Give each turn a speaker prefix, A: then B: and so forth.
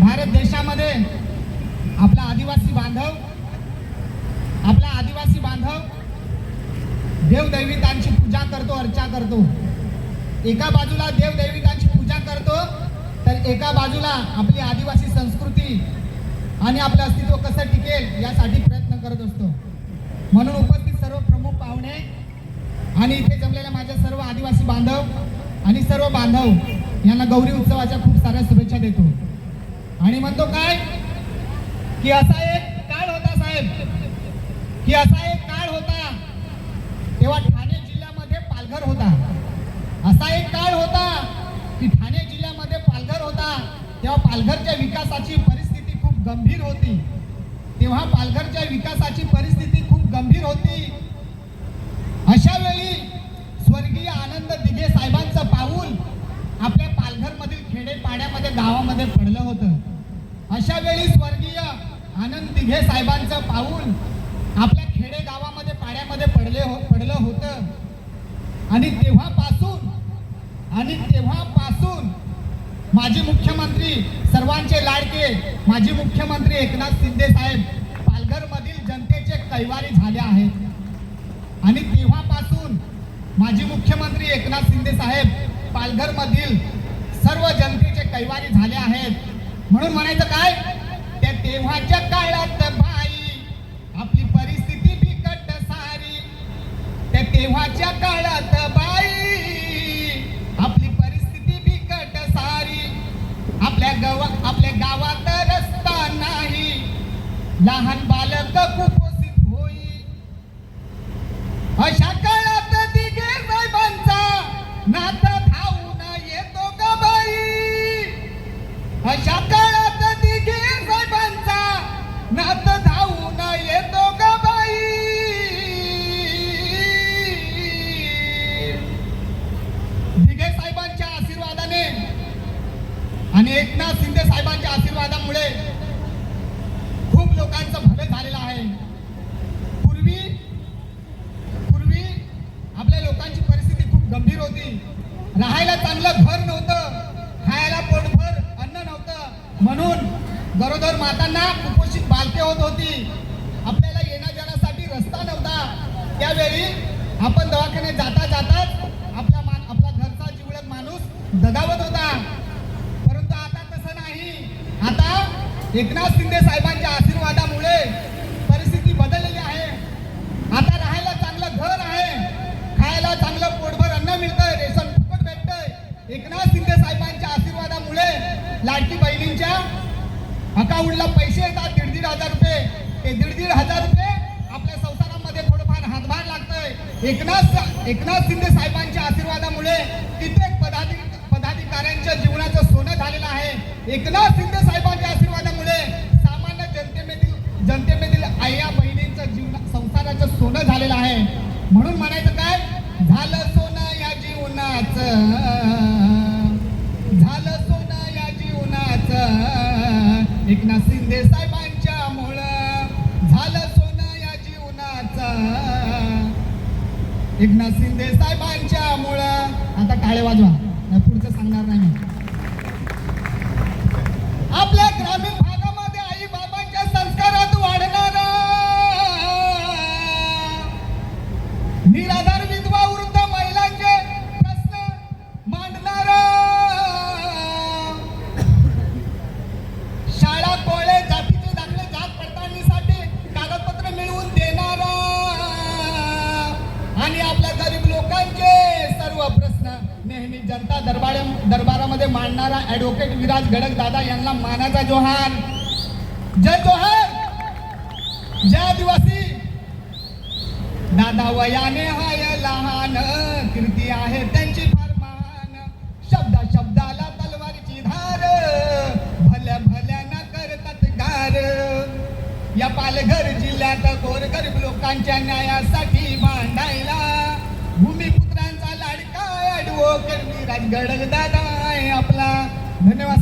A: भारत देशामध्ये आपला आदिवासी बांधव आपला आदिवासी बांधव देवदैवितांची पूजा करतो अर्चा करतो. एका बाजूला देवदैवितांची पूजा करतो तर एका बाजूला आपली आदिवासी संस्कृती आणि आपलं अस्तित्व कसं टिकेल यासाठी प्रयत्न करत असतो. म्हणून उपस्थित सर्व प्रमुख पाहुणे आणि इथे जमलेल्या माझ्या सर्व आदिवासी बांधव आणि सर्व बांधव यांना गौरी उत्सवाच्या खूप साऱ्या शुभेच्छा देतो. आणि म्हणतो काय? की असा एक काळ होता साहेब. की असा एक काळ होता तेव्हा ठाणे जिल्ह्यामध्ये पालघर होता. असा एक काळ होता की ठाणे जिल्ह्यामध्ये पालघर होता. तेव्हा पालघरच्या विकासाची परिस्थिती खूप गंभीर होती. तेव्हा पालघरच्या विकासाची परिस्थिती खूप गंभीर होती. अशा वेळी स्वर्गीय आनंद दिघे साहेबांचं पाऊल आपल्या पालघरमधील खेडेपाड्यामध्ये गावामध्ये पडलं होतं. अशा वेळी स्वर्गीय आनंद दिघे साहेबांचं पाऊल आपल्या खेडे गावामध्ये पाड्यामध्ये पडले हो पडलं होतं. आणि तेव्हापासून आणि तेव्हापासून माजी मुख्यमंत्री सर्वांचे लाडके माजी मुख्यमंत्री एकनाथ शिंदे साहेब पालघरमधील जनतेचे कैवारी झाले आहेत. आणि तेव्हापासून माजी मुख्यमंत्री एकनाथ शिंदे साहेब पालघरमधील सर्व जनतेचे कैवारी झाले आहेत. म्हणून म्हणायचं काय? त्या तेव्हाच्या काळात बाई आपली परिस्थिती बिकट सारी. त्या तेव्हाच्या काळात बाई आपली परिस्थिती बिकट सारी. आपल्या गावा आपल्या गावात रस्ता नाही. लहान आणि एकनाथ शिंदे साहेबांच्या आशीर्वादामुळे खूप लोकांचं भलं झालेलं आहे. पूर्वी पूर्वी आपल्या लोकांची परिस्थिती खूप गंभीर होती. राहायला चांगलं घर नव्हतं खायला पोटभर अन्न नव्हतं. म्हणून गरोदर मातांना कुपोषित बालके होत होती. आपल्याला येण्या जाण्यासाठी रस्ता नव्हता. त्यावेळी आपण दवाखान्यात जाता जाता आपला मान आपला घरचा जिवळक माणूस दगावत होता परंतु आता तसं नाही आता एकनाथ शिंदे साहेबांच्या आशीर्वादामुळे परिस्थिती बदललेली आहे. आता राहायला चांगलं घर आहे. खायला चांगलं पोटभर अन्न मिळतंय रेशन फुकट भेटतंय. एकनाथ शिंदे साहेबांच्या आशीर्वादामुळे लाडकी बहिणींच्या अकाउंटला पैसे येतात दीड दीड हजार रुपये. ते दीड दीड हजार रुपये आपल्या संसारामध्ये थोडंफार हातभार लागतंय. एकनाथ एकनाथ शिंदे साहेबांच्या आशीर्वादामुळे कित्येक पदाधिक पदाधिकाऱ्यांच्या जीवनाचं सोनं झालेलं आहे. एकनाथ शिंदे साहेब सोनं झालेलं आहे. म्हणून म्हणायचं काय? झालं सोनं या जीवनाचं. झालं सोनं या जीवनाचं. एकनाथ शिंदे साहेबांच्या मुळ. झालं सोनं या जीवनाचं. एकनाथ शिंदे साहेबांच्या मुळ. आता टाळे वाजवा. पुढचं सांगणार नाही आणि आपल्या गरीब लोकांचे सर्व प्रश्न नेहमी जनता दरबार दरबारामध्ये मांडणारा ऍडव्होकेट विराज गडक दादा यांना मानाचा जोहार. जय जोहार! जय आदिवासी! दादा वयाने हाय लहान कीर्ती आहे त्यांची फार महान. शब्दा शब्दाला तलवारीची धार भल्या भल्या न करतात गार. या पालघर जिल्ह्यात गोरगरीब लोकांच्या न्यायासाठी मा राजगड दादा आहे आपला. धन्यवाद.